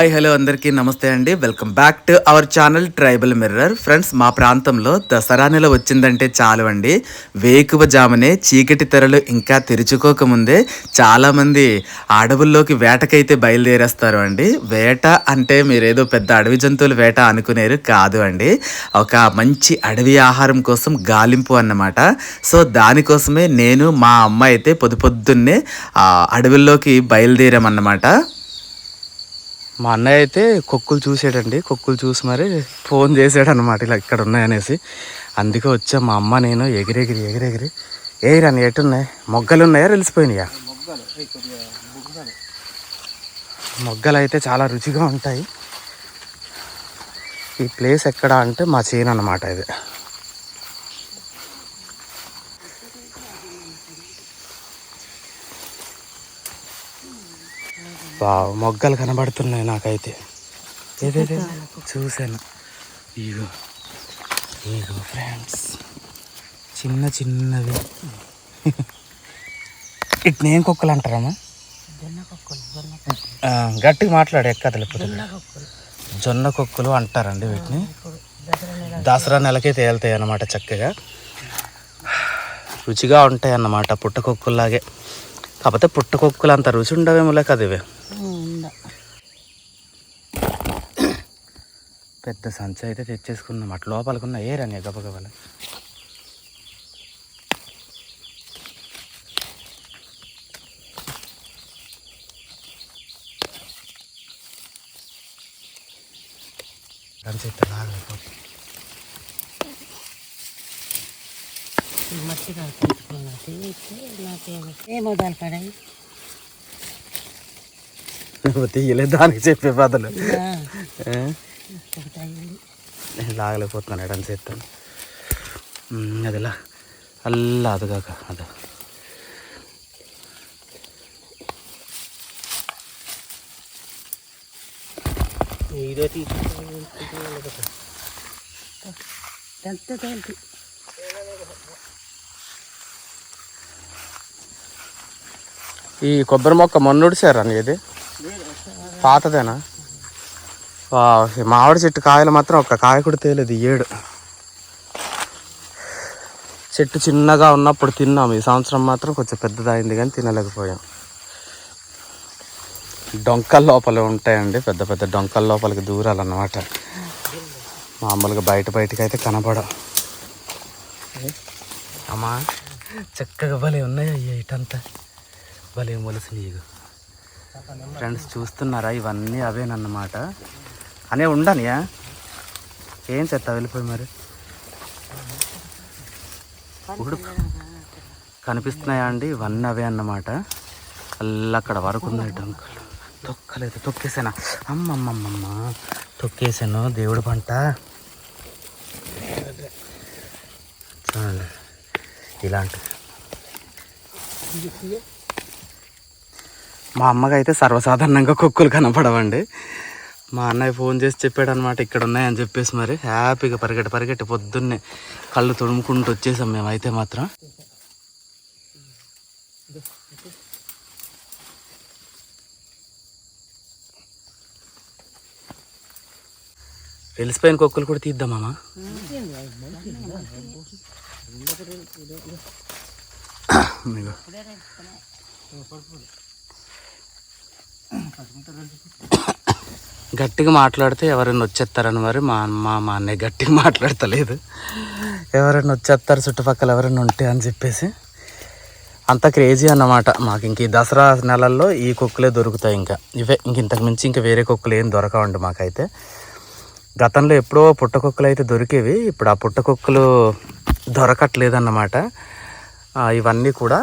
Hi hello అందరికీ నమస్తే అండి. Welcome back to our channel tribal mirror. Friends మా ప్రాంతంలో దసరా నెల వచ్చిందంటే చాలు అండి. వేకువ జామునే చీకటి తెరలు ఇంకా తెరుచుకోకముందే చాలామంది అడవుల్లోకి వేటకైతే బయలుదేరేస్తారు అండి. వేట అంటే మీరేదో పెద్ద అడవి జంతువుల వేట అనుకునేరు కాదు అండి. ఒక మంచి అడవి ఆహారం కోసం గాలింపు అన్నమాట. సో దానికోసమే నేను మా అమ్మ అయితే పొద్దు పొద్దున్నే అడవుల్లోకి బయలుదేరామన్నమాట. మా అన్నయ్య అయితే కొక్కులు చూసాడండి. కొక్కులు చూసి మరి ఫోన్ చేసాడు అనమాట ఇలా ఇక్కడ ఉన్నాయనేసి అందుకే వచ్చా మా అమ్మ నేను ఎగిరెగిరి ఎగిరెగిరి. ఏ ఎటున్నాయి? మొగ్గలు ఉన్నాయా రెలిసిపోయినాయా? మొగ్గలు అయితే చాలా రుచిగా ఉంటాయి. ఈ ప్లేస్ ఎక్కడ అంటే మా చేను అనమాట ఇది. మొగ్గలు కనబడుతున్నాయి నాకైతే. ఏదేదే? చూశాను. ఇగో ఇగో ఫ్రెండ్స్ చిన్న చిన్నవి. ఇట్ని ఏం కుక్కలు అంటారమ్మా గట్టిగా మాట్లాడు ఎక్క జొన్న కుక్కలు. అంటారండి వీటిని. దసరా నెలకే తేలుతాయి అన్నమాట చక్కగా. రుచిగా ఉంటాయి అన్నమాట పుట్టకొక్కుల్లాగే కాకపోతే పుట్టకొక్కులు అంత రుచి ఉండవేమోలే కదా ఇవి. పెద్ద సంచి అయితే తెచ్చేసుకున్నాం. అటు లోపలికున్న ఏ రాని గబగబల. సంచి అయితే నాకేమో ఏమో దాని పడాయి నువ్వు తీయలే దానికి చెప్పే బదులు. లాగలేకపోతున్నాను ఎడం చేస్తాను అదిలా. అల్లా అదిగాక అద. ఇదో ఈ కొబ్బరి మొక్క మొన్నుడిసారా ఇది పాతదేనా? మామిడి చెట్టు కాయలు మాత్రం ఒక్క కాయ కూడా తేలేదు ఏడు. చెట్టు చిన్నగా ఉన్నప్పుడు తిన్నాం ఈ సంవత్సరం మాత్రం కొంచెం పెద్దదైంది కానీ తినలేకపోయాం. డొంకల లోపల ఉంటాయండి పెద్ద పెద్ద డొంకల లోపలికి దూరాలన్నమాట. మామూలుగా బయట బయటకి అయితే కనపడ అమ్మా చక్కగా భలే ఉన్నాయి అయ్యా ఇటంతా. భలే మొలిసినాయి. ఇగో ఫ్రెండ్స్ చూస్తున్నారా? ఇవన్నీ అవేనన్నమాట. అనే ఉండనియా ఏం చేస్తా వెళ్ళిపోయి మరి. ఇప్పుడు కనిపిస్తున్నాయా అండి? ఇవన్నీ అవే అన్నమాట. అక్కడ వరకు ఉన్నాయి డొంకలు తొక్కలేదు. తొక్కేసానా? అమ్మమ్మమ్మమ్మ. తొక్కేసాను. దేవుడు పంట. చాలు. ఇలాంటివి మా అమ్మకి అయితే సర్వసాధారణంగా కుక్కలు కనపడవండి. మా అన్నయ్య ఫోన్ చేసి చెప్పాడు అనమాట ఇక్కడ ఉన్నాయని చెప్పేసి మరి హ్యాపీగా పరిగెట్టి పరిగెట్టి పొద్దున్నే కళ్ళు తుడుముకుంటూ వచ్చేసాం మేమైతే మాత్రం. వెలిసిపోయిన కుక్కలు కూడా తీద్దామా ఇదిగో. గట్టిగా మాట్లాడితే ఎవరైనా వచ్చేస్తారని మరి మా అమ్మ మా అన్నయ్య గట్టిగా మాట్లాడతలేదు. ఎవరైనా వచ్చేస్తారు చుట్టుపక్కల ఎవరైనా ఉంటే అని చెప్పేసి. అంత క్రేజీ అన్నమాట. మాకు ఇంక ఈ దసరా నెలల్లో ఈ కుక్కలే దొరుకుతాయి ఇంకా. ఇవే ఇంక ఇంతకు మించి ఇంకా వేరే కుక్కలు ఏం దొరకవండి మాకైతే. గతంలో ఎప్పుడో పుట్టకుక్కలు అయితే దొరికేవి. ఇప్పుడు ఆ పుట్టకుక్కలు దొరకట్లేదన్నమాట. ఇవన్నీ కూడా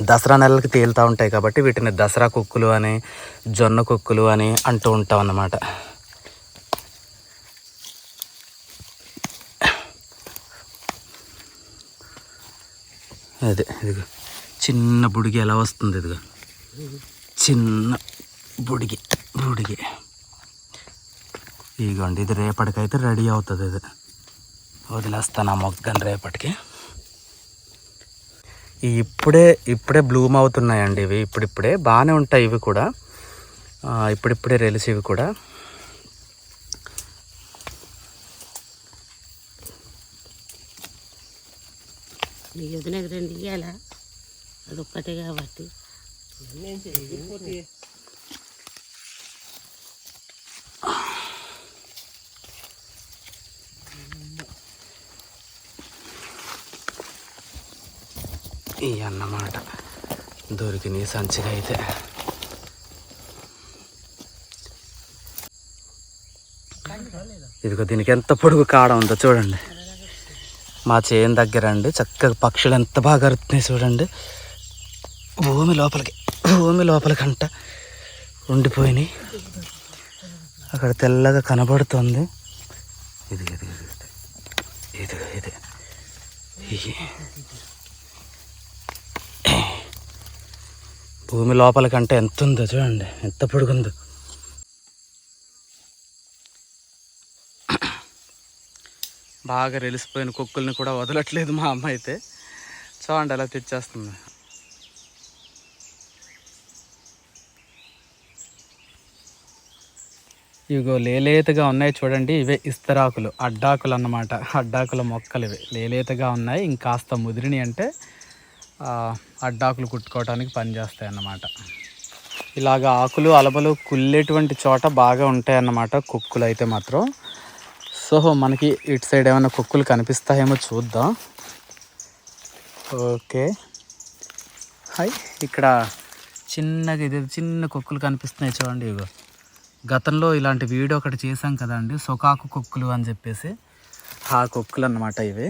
దసరా నెలలకు తేలుతూ ఉంటాయి కాబట్టి వీటిని దసరా కుక్కులు అని జొన్న కుక్కులు అని అంటూ ఉంటాం అన్నమాట. అదే ఇదిగో. చిన్న బుడిగి ఎలా వస్తుంది ఇదిగో. చిన్న బుడిగి బుడిగి. ఇదిగోండి ఇది రేపటికైతే రెడీ అవుతుంది ఇది. వదిలేస్తాను ఆ మొగ్గని రేపటికి. ఇప్పుడే ఇప్పుడే బ్లూమ్ అవుతున్నాయండి ఇవి. ఇప్పుడిప్పుడే బాగానే ఉంటాయి ఇవి కూడా. ఆ, ఇప్పుడిప్పుడే రెలిసివి కూడా. నీ వదినకి రెండు ఇయ్యాలా? అదొక్కటే కాబట్టి. ఈ అన్నమాట. దొరికినాయి సంచిగా అయితే. ఇదిగో దీనికి ఎంత పొడుగు కాడ ఉందో చూడండి. మా చేను దగ్గర అండి చక్కగా పక్షులు ఎంత బాగా అరుతున్నాయి చూడండి. భూమి లోపలికి భూమి లోపలికంట ఉండిపోయినాయి. అక్కడ తెల్లగా కనబడుతుంది. ఇది ఇది ఇది ఇది ఇది భూమి లోపల కంటే ఎంత ఉందో చూడండి. ఎంత పొడుగుందో. బాగా రెలిసిపోయిన కుక్కల్ని కూడా వదలట్లేదు మా అమ్మ అయితే. చూడండి ఎలా తెచ్చేస్తుంది. ఇగో లేలేతగా ఉన్నాయి చూడండి. ఇవే ఇస్తరాకులు అడ్డాకులు అన్నమాట. అడ్డాకుల మొక్కలు ఇవి. లేలేతగా ఉన్నాయి ఇంకాస్త ముదిరిని అంటే అడ్డాకులు కుట్టుకోవడానికి పనిచేస్తాయి అన్నమాట ఇలాగ ఆకులు అలబలు కుళ్ళేటువంటి చోట బాగా ఉంటాయన్నమాట కుక్కులు అయితే మాత్రం. సో మనకి ఇటు సైడ్ ఏమైనా కుక్కులు కనిపిస్తాయేమో చూద్దాం. ఓకే. హాయ్ ఇక్కడ చిన్నగా ఇది చిన్న కుక్కులు కనిపిస్తున్నాయి చూడండి ఇగో. గతంలో ఇలాంటి వీడియో ఒకటి చేశాం కదండి సొకాకు కుక్కులు అని చెప్పేసి. ఆ కుక్కులు అన్నమాట ఇవి.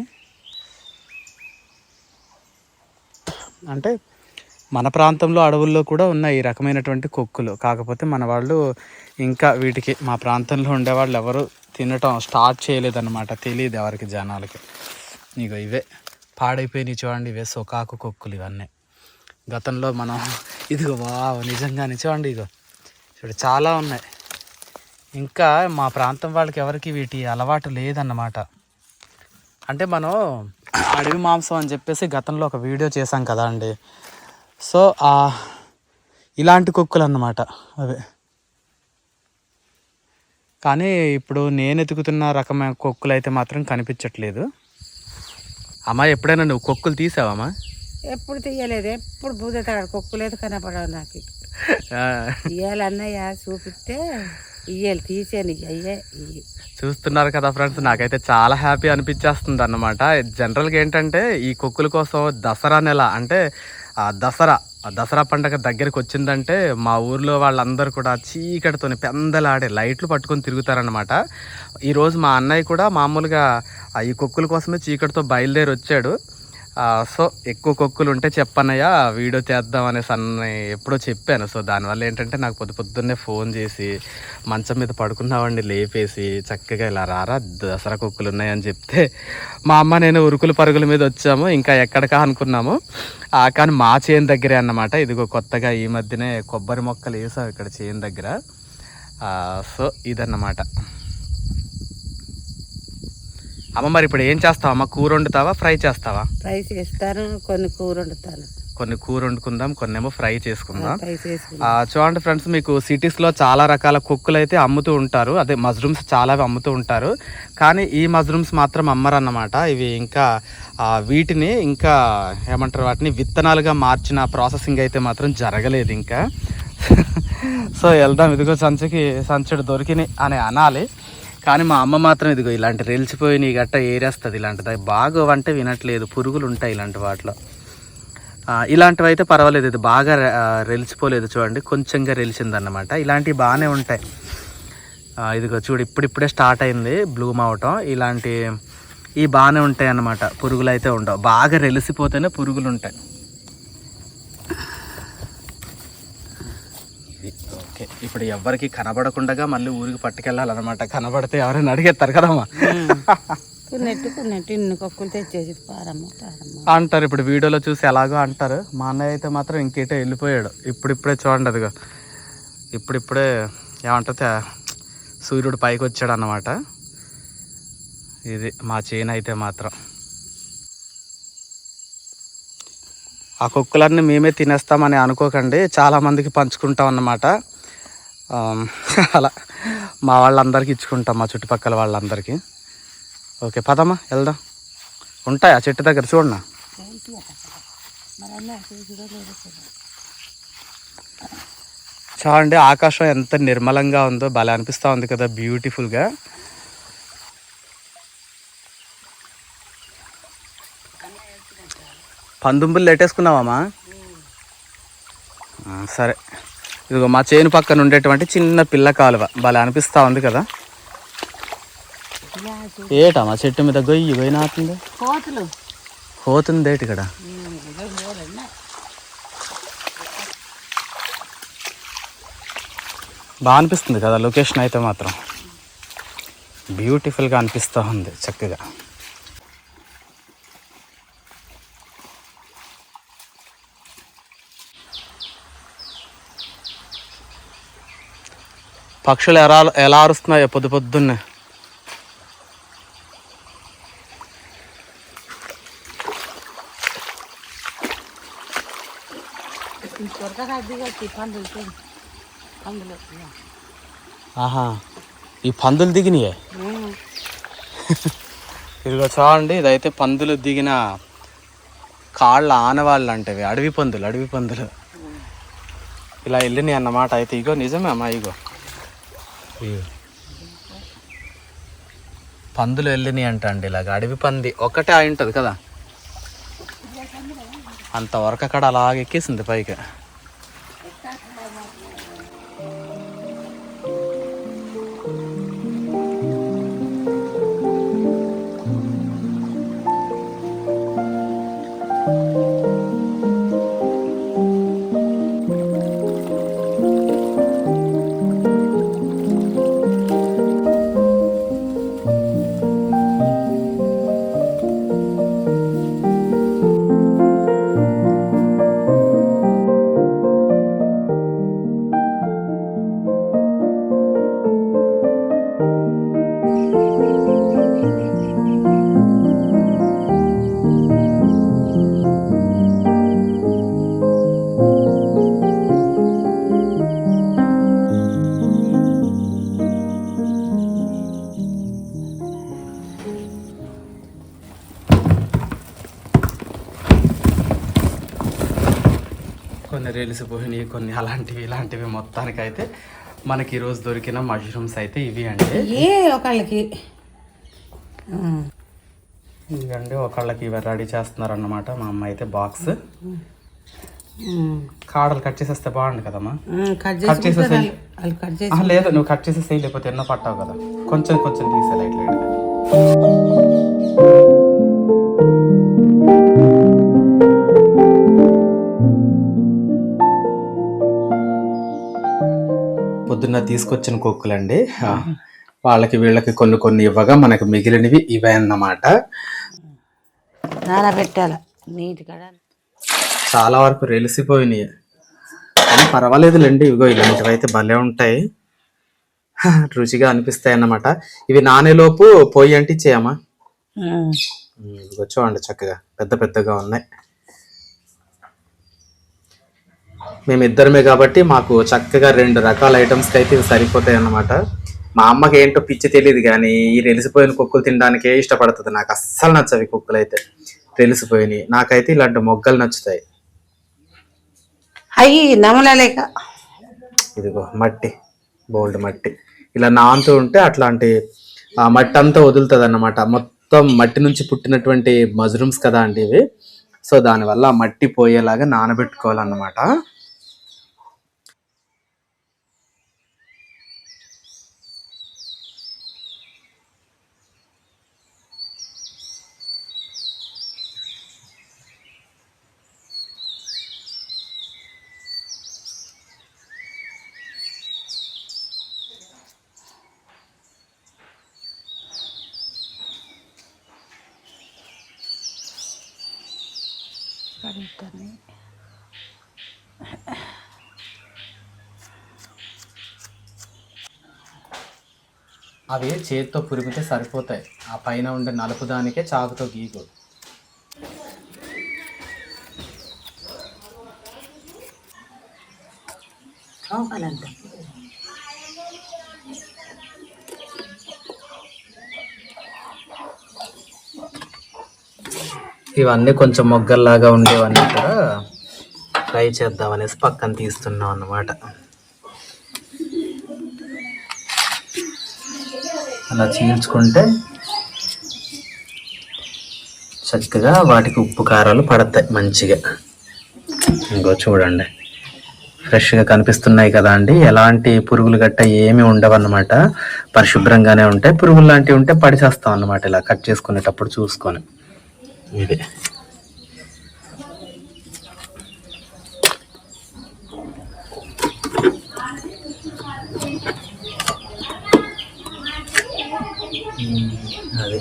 అంటే మన ప్రాంతంలో అడవుల్లో కూడా ఉన్నాయి ఈ రకమైనటువంటి కుక్కులు. కాకపోతే మన వాళ్ళు ఇంకా వీటికి మా ప్రాంతంలో ఉండేవాళ్ళు ఎవరు తినటం స్టార్ట్ చేయలేదన్నమాట. తెలియదు ఎవరికి జనాలకి. ఇగో ఇవే పాడైపోయినాయి చూడండి ఇవే సొకాకు కుక్కులు ఇవన్నీ. గతంలో మనం ఇదిగో వావ్ నిజంగానే చూడండి ఇగో. చూడు చాలా ఉన్నాయి. ఇంకా మా ప్రాంతం వాళ్ళకి ఎవరికి వీటి అలవాటు లేదన్నమాట. అంటే మనం అడవి మాంసం అని చెప్పేసి గతంలో ఒక వీడియో చేశాం కదా అండి. సో ఇలాంటి కుక్కలు అన్నమాట అవి. కానీ ఇప్పుడు నేను ఎతుకుతున్న రకమైన కుక్కలు అయితే మాత్రం కనిపించట్లేదు. అమ్మా ఎప్పుడైనా నువ్వు కుక్కలు తీసావమ్మా? ఎప్పుడు తీయలేదు. ఎప్పుడు బూద తగడు కుక్కలేదు కనపడవు నాకు. అన్నయ్య చూపిస్తే ఇయ్యాలి తీసాను అయ్యే చూస్తున్నారు కదా ఫ్రెండ్స్ నాకైతే చాలా హ్యాపీ అనిపించేస్తుంది అన్నమాట జనరల్గా ఏంటంటే ఈ కుక్కుల కోసం దసరా నెల అంటే దసరా ఆ దసరా పండగ దగ్గరికి వచ్చిందంటే మా ఊర్లో వాళ్ళందరూ కూడా చీకటితోని పెందలాడే లైట్లు పట్టుకొని తిరుగుతారనమాట ఈరోజు మా అన్నయ్య కూడా మామూలుగా ఈ కుక్కుల కోసమే చీకటితో బయలుదేరి వచ్చాడు సో ఎక్కువ కుక్కలు ఉంటే చెప్పన్నయ్య వీడియో చేద్దాం అనేసి అన్న ఎప్పుడో చెప్పాను. సో దానివల్ల ఏంటంటే నాకు పొద్దు పొద్దున్నే ఫోన్ చేసి మంచం మీద పడుకున్నావండి లేపేసి చక్కగా ఇలా రారా దసరా కుక్కలు ఉన్నాయని చెప్తే మా అమ్మ నేను ఉరుకులు పరుగుల మీద వచ్చాము ఇంకా ఎక్కడికా అనుకున్నాము. ఆ, కానీ మా చేను దగ్గరే అన్నమాట. ఇదిగో కొత్తగా ఈ మధ్యనే కొబ్బరి మొక్కలు వేసాం ఇక్కడ చేను దగ్గర. సో ఇదన్నమాట. అమ్మ మరి ఇప్పుడు ఏం చేస్తావా అమ్మ? కూర వండుతావా? ఫ్రై చేస్తావా? ఫ్రై చేస్తాను. కొన్ని కూర వండుతాను. కొన్ని కూర వండుకుందాం కొన్ని ఏమో ఫ్రై చేసుకుందాం. చూడండి ఫ్రెండ్స్ మీకు సిటీస్లో చాలా రకాల కుక్కలు అయితే అమ్ముతూ ఉంటారు. అదే మష్రూమ్స్ చాలా అమ్ముతూ ఉంటారు. కానీ ఈ మష్రూమ్స్ మాత్రం అమ్మరన్నమాట. ఇవి ఇంకా వీటిని ఇంకా ఏమంటారు వాటిని విత్తనాలుగా మార్చిన ప్రాసెసింగ్ అయితే మాత్రం జరగలేదు ఇంకా. సో వెళ్దాం. ఇదిగో సంచికి సంచుడు దొరికినాయి అని అనాలి. కానీ మా అమ్మ మాత్రం ఇదిగో ఇలాంటి రెలిచిపోయినాయి గట్ట ఏరేస్తుంది ఇలాంటిది. బాగా అంటే వినట్లేదు. పురుగులు ఉంటాయి ఇలాంటి వాటిలో. ఇలాంటివి అయితే పర్వాలేదు. ఇది బాగా రెలిసిపోలేదు చూడండి. కొంచెంగా రెలిసిందన్నమాట. ఇలాంటివి బాగానే ఉంటాయి. ఇదిగో చూడు ఇప్పుడిప్పుడే స్టార్ట్ అయింది బ్లూమ్ అవటం. ఇలాంటి ఈ బాగానే ఉంటాయి అన్నమాట పురుగులు అయితే ఉండవు. బాగా రెలిసిపోతేనే పురుగులు ఉంటాయి ఇది ఓకే ఇప్పుడు ఎవ్వరికి కనబడకుండా మళ్ళీ ఊరికి పట్టుకెళ్ళాలన్నమాట. కనబడితే ఎవరైనా అడిగేస్తారు కదమ్మా? కొన్నట్టు కొన్నట్టు ఇన్ని కుక్కలు తెచ్చేసి పారమ్మ పారమ్మ. అంటారు ఇప్పుడు వీడియోలో చూసి ఎలాగో అంటారు. మా అన్నయ్య అయితే మాత్రం ఇంకేటో వెళ్ళిపోయాడు. ఇప్పుడిప్పుడే చూడండి అదిగో ఇప్పుడిప్పుడే ఏమంటే సూర్యుడు పైకి వచ్చాడు అన్నమాట ఇది మా చేను అయితే మాత్రం. ఆ కుక్కలన్నీ మేమే తినేస్తామని అనుకోకండి. చాలా మందికి పంచుకుంటాం అన్నమాట అలా. మా వాళ్ళందరికీ ఇచ్చుకుంటాం మా చుట్టుపక్కల వాళ్ళందరికీ. ఓకే పదమ్మా వెళ్దాం. ఉంటాయి ఆ చెట్టు దగ్గర? చూడన్నా చూడండి ఆకాశం ఎంత నిర్మలంగా ఉందో భలే అనిపిస్తూ ఉంది కదా బ్యూటిఫుల్గా. పందుంబులు లెట్టేసుకున్నావమ్మా సరే. ఇదిగో మా చేను పక్కన ఉండేటువంటి చిన్న పిల్ల కాలువ. భలే అనిపిస్తూ ఉంది కదా. ఏటమ్మా చెట్టు మీద గొయ్యి గొయ్యి నాతుంది కోతులు. పోతుంది ఏటి ఇక్కడ? బాగా అనిపిస్తుంది కదా లొకేషన్ అయితే మాత్రం. బ్యూటిఫుల్గా అనిపిస్తూ ఉంది చక్కగా. పక్షులు ఎలా ఎలా అరుస్తున్నాయో పొద్దు పొద్దున్నే. ఆహా ఈ పందులు దిగినాయే. ఇదిగో చూడండి ఇదైతే పందులు దిగిన కాళ్ళ ఆనవాళ్ళు అంటవి అడవి పందులు అడవి పందులు. ఇలా వెళ్ళినాయి అన్నమాట. అయితే ఇగో నిజమే అమ్మా ఇగో. పందులు వెళ్ళినాయి అంట అండి ఇలాగ. అడవి పంది ఒక్కటే అయి ఉంటుంది కదా? అంతవరకు అక్కడ అలాగ ఎక్కేసింది పైకి. ఇలాంటివి మొత్తానికైతే మనకి ఈరోజు దొరికిన మష్రూమ్స్ అయితే ఇవి అండి ఏ ఒకళ్ళకి ఉమ్. ఇవ్వండి ఒకళ్ళకి ఇవి రెడీ చేస్తున్నారు అన్నమాట మా అమ్మ అయితే బాక్స్. కాడలు కట్ చేసేస్తే బాగుండు కదమ్మా కట్ కట్ చేసి చేసేసేయి. వాళ్ళు కట్ చేసి ఆహా, లేదు నువ్వు కట్ చేసేసేయి లేకపోతే ఎన్నో పట్టావు కదా కొంచెం కొంచెం తీసే లైట్ లైట్గా పొద్దున్న తీసుకొచ్చిన కుక్కలండి. వాళ్ళకి వీళ్ళకి కొన్ని కొన్ని ఇవ్వగా మనకి మిగిలినవి ఇవే అన్నమాట. నానబెట్టాల. నీటి కాడ. చాలా వరకు రెలిసిపోయినాయి. కానీ పర్వాలేదులేండి ఇవిగో ఇలాంటివి అయితే భలే ఉంటాయి. రుచిగా అనిపిస్తాయి అన్నమాట. ఇవి నానేలోపు పొయ్యి అంటే చేయమా చూడండి చక్కగా పెద్ద పెద్దగా ఉన్నాయి. మేమిద్దరమే కాబట్టి మాకు చక్కగా రెండు రకాల ఐటమ్స్కి అయితే ఇవి సరిపోతాయి అన్నమాట. మా అమ్మకి ఏంటో పిచ్చి తెలియదు కానీ ఈ రెలిసిపోయిన కుక్కలు తినడానికే ఇష్టపడుతుంది. నాకు అస్సలు నచ్చవి కుక్కలు అయితే. రెలిసిపోయినాయి. నాకైతే ఇలాంటి మొగ్గలు నచ్చుతాయి. అయ్యి నమలలేక ఇదిగో మట్టి. బోల్డ్ మట్టి. ఇలా నానుతూ ఉంటే అట్లాంటి ఆ మట్టి అంతా వదులుతుంది అన్నమాట మొత్తం మట్టి నుంచి పుట్టినటువంటి మజ్రూమ్స్ కదా అండి ఇవి. సో దానివల్ల మట్టి పోయేలాగా నానబెట్టుకోవాలన్నమాట. అవి చేతితో పురిమితే సరిపోతాయి. ఆ పైన ఉండే నలుపు దానికే చాకుతో గీకు ఇవన్నీ కొంచెం మొగ్గల్లాగా ఉండేవన్నీ కూడా ట్రై చేద్దామనేసి పక్కన తీస్తున్నాం అన్నమాట. అలా చీల్చుకుంటే చక్కగా వాటికి ఉప్పు కారాలు పడతాయి మంచిగా. ఇంకో చూడండి. ఫ్రెష్గా కనిపిస్తున్నాయి కదా అండి. ఎలాంటి పురుగులు గట్ట ఏమి ఉండవన్నమాట. పరిశుభ్రంగానే ఉంటాయి. పురుగులు లాంటివి ఉంటే పడిచేస్తాం అన్నమాట ఇలా కట్ చేసుకునేటప్పుడు చూసుకొని. ఇది ఉమ్, అది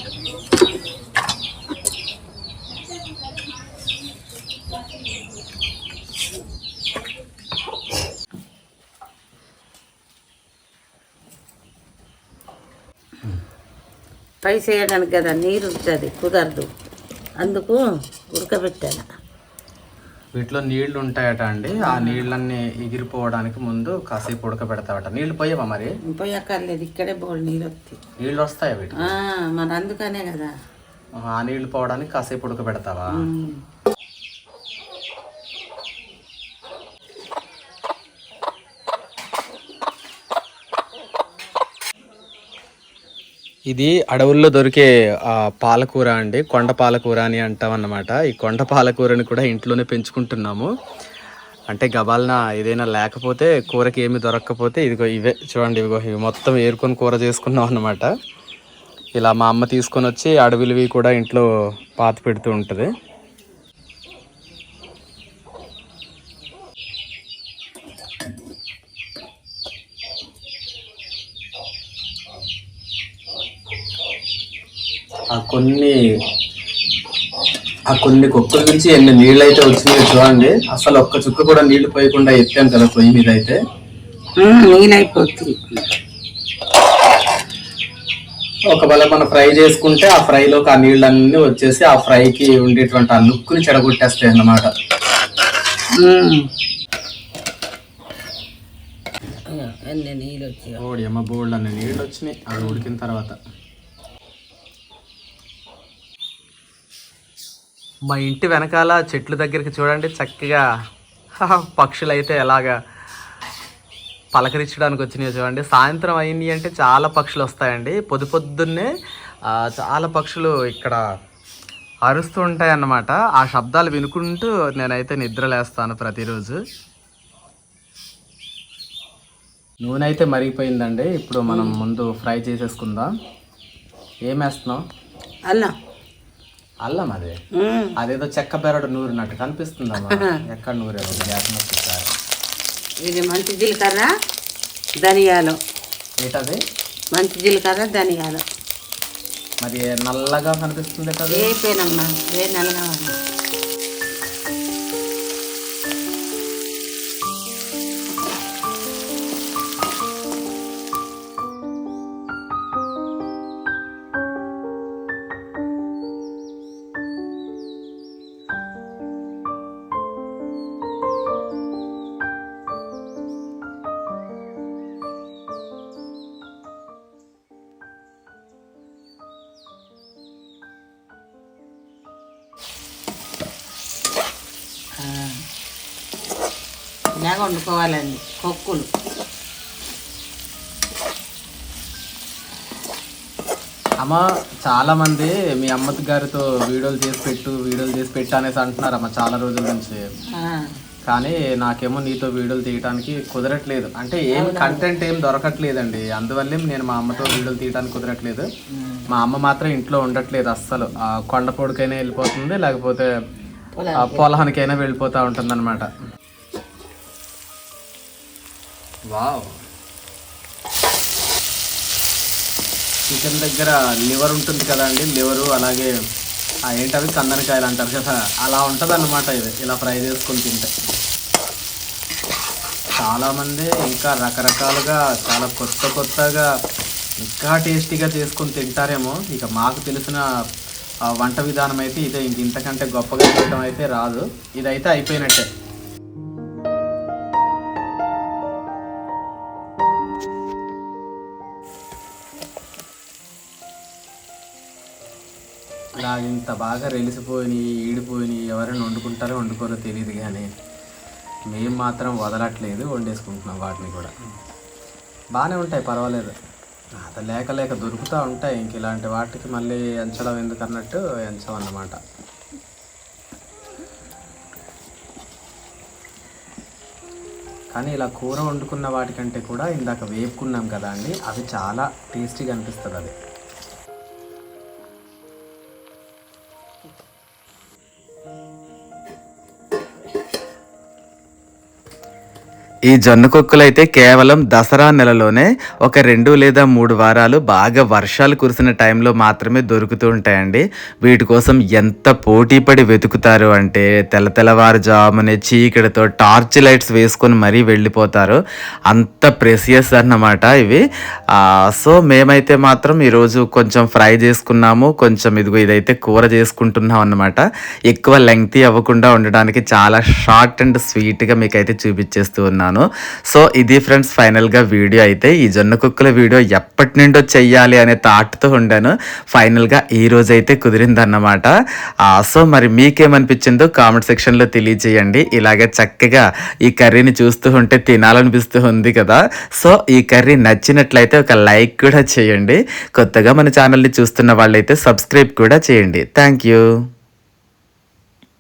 ఫ్రై చేయడానికి కదా నీరు ఉంటుంది కుదరదు. అందుకు ఉడకబెట్టాను. వీటిలో నీళ్ళు ఉంటాయట అండి. ఆ నీళ్ళన్నీ ఎగిరిపోవడానికి ముందు కాసేపు ఉడకబెడతావట. నీళ్ళు పోయావా మరి? పోయక్కర్లేదు ఇక్కడే బోల్ నీరు వస్తాయి నీళ్ళు వస్తాయి వీటి మరి అందుకనే కదా. ఆ నీళ్ళు పోవడానికి కాసేపు ఉడకబెడతావా? ఇది అడవుల్లో దొరికే పాలకూర అండి. కొండ పాలకూర అని అంటాం అన్నమాట. ఈ కొండ పాలకూరని కూడా ఇంట్లోనే పెంచుకుంటున్నాము. అంటే గబాలన ఏదైనా లేకపోతే కూరకి ఏమి దొరకకపోతే ఇదిగో ఇవే చూడండి ఇవిగో ఇవి మొత్తం ఏరుకొని కూర చేసుకున్నాం అన్నమాట. ఇలా మా అమ్మ తీసుకొని వచ్చి అడవిలివి కూడా ఇంట్లో పాత పెడుతూ ఉంటుంది. ఆ కొన్ని ఆ కొన్ని కుక్కల నుంచి ఎన్ని నీళ్ళు అయితే వచ్చినాయో చూడండి. అసలు ఒక్క చుక్క కూడా నీళ్ళు పోయకుండా ఎత్తాం కదా పొయ్యి మీద అయితే. ఒకవేళ మనం ఫ్రై చేసుకుంటే ఆ ఫ్రైలోకి ఆ నీళ్ళన్నీ వచ్చేసి ఆ ఫ్రైకి ఉండేటువంటి ఆ లుక్ని చెడగొట్టేస్తాయి అన్నమాట. నీళ్ళు వచ్చాయో. ఓడి అమ్మ బోల్డ్ అనే నీళ్ళు వచ్చినాయి. అది ఉడికిన తర్వాత. మా ఇంటి వెనకాల చెట్ల దగ్గరికి చూడండి చక్కగా పక్షులు అయితే ఎలాగా పలకరించడానికి వచ్చినాయి చూడండి. సాయంత్రం అయింది అంటే చాలా పక్షులు వస్తాయండి. పొద్దు పొద్దున్నే చాలా పక్షులు ఇక్కడ అరుస్తూ ఉంటాయి అన్నమాట ఆ శబ్దాలు వినుకుంటూ నేనైతే నిద్రలేస్తాను ప్రతిరోజు. నూనె అయితే మరిగిపోయిందండి. ఇప్పుడు మనం ముందు ఫ్రై చేసేసుకుందాం. ఏం వేస్తున్నాం అల్లం. అల్లం అదే. అదేదో చెక్క బెరడు నూరినట్టు కనిపిస్తుందమ్మా. ఎక్కడ నూరేదో గ్యాస్ నొప్పిస్తారు ఇది మంచి జీలకర్ర ధనియాలు. ఏంటది? మంచి జీలకర్ర ధనియాలు. మరి నల్లగా కనిపిస్తుంది కదా? ఏ పేనమ్మా? ఏ నల్లగా ఇలాగ వండుకోవాలండి కొక్కులు. అమ్మ చాలా మంది మీ అమ్మతి గారితో వీడియోలు చేసి పెట్టు వీడియోలు చేసి పెట్టు అనేసి అంటున్నారమ్మ చాలా రోజుల నుంచి. కానీ నాకేమో నీతో వీడియోలు తీయడానికి కుదరట్లేదు. అంటే ఏం కంటెంట్ ఏం దొరకట్లేదండి. అందువల్లే నేను మా అమ్మతో వీడియోలు తీయడానికి కుదరట్లేదు. మా అమ్మ మాత్రం ఇంట్లో ఉండట్లేదు అస్సలు. ఆ కొండపోడికైనా వెళ్ళిపోతుంది లేకపోతే పొలానికైనా వెళ్ళిపోతూ ఉంటుంది అనమాట వావ్. చికెన్ దగ్గర లివర్ ఉంటుంది కదా అండి లివరు అలాగే ఏంటవి? కందనకాయలు అంటారు కదా అలా ఉంటుంది అన్నమాట ఇది. ఇలా ఫ్రై చేసుకొని తింటే. చాలామంది ఇంకా రకరకాలుగా చాలా కొత్త కొత్తగా ఇంకా టేస్టీగా చేసుకొని తింటారేమో. ఇక మాకు తెలిసిన వంట విధానం అయితే ఇదే. ఇంక ఇంతకంటే గొప్పగా చేయడం అయితే రాదు. ఇదైతే అయిపోయినట్టే. ఇంత బాగా రెలిసిపోయి ఈడిపోయి ఎవరైనా వండుకుంటారో వండుకోరో తెలియదు కానీ మేము మాత్రం వదలట్లేదు వండేసుకుంటున్నాం వాటిని కూడా. బాగానే ఉంటాయి పర్వాలేదు. అది లేక లేక దొరుకుతూ ఉంటాయి ఇంక ఇలాంటి వాటికి మళ్ళీ ఎంచడం ఎందుకు అన్నట్టు ఎంచం అన్నమాట. కానీ ఇలా కూర వండుకున్న వాటికంటే కూడా ఇందాక వేపుకున్నాం కదా అండి అవి చాలా టేస్టీగా అనిపిస్తుంది అది. ఈ జొన్న కుక్కలు అయితే కేవలం దసరా నెలలోనే ఒక రెండు లేదా మూడు వారాలు బాగా వర్షాలు కురిసిన టైంలో మాత్రమే దొరుకుతూ ఉంటాయండి. వీటి కోసం ఎంత పోటీ పడి వెతుకుతారు అంటే తెల్ల తెల్లవారుజామునే చీకటితో టార్చ్ లైట్స్ వేసుకొని మరీ వెళ్ళిపోతారు. అంత ప్రెసియస్ అన్నమాట ఇవి. సో మేమైతే మాత్రం ఈరోజు కొంచెం ఫ్రై చేసుకున్నాము. కొంచెం ఇదిగో ఇదైతే కూర చేసుకుంటున్నాం అన్నమాట. ఎక్కువ లెంగ్తీ అవ్వకుండా ఉండడానికి చాలా షార్ట్ అండ్ స్వీట్గా మీకైతే చూపించేస్తూ ఉన్నాను. సో ఇది ఫ్రెండ్స్ ఫైనల్గా వీడియో అయితే ఈ జొన్న కుక్కల వీడియో ఎప్పటి నుండో చెయ్యాలి అనే థాట్తో ఉండాను. ఫైనల్గా ఈ రోజు అయితే కుదిరిందన్నమాట సో మరి మీకేమనిపించిందో కామెంట్ సెక్షన్లో తెలియజేయండి. ఇలాగే చక్కగా ఈ కర్రీని చూస్తూ ఉంటే తినాలనిపిస్తూ ఉంది కదా. సో ఈ కర్రీ నచ్చినట్లయితే ఒక లైక్ కూడా చేయండి. కొత్తగా మన ఛానల్ని చూస్తున్న వాళ్ళైతే సబ్స్క్రైబ్ కూడా చేయండి. Thank you.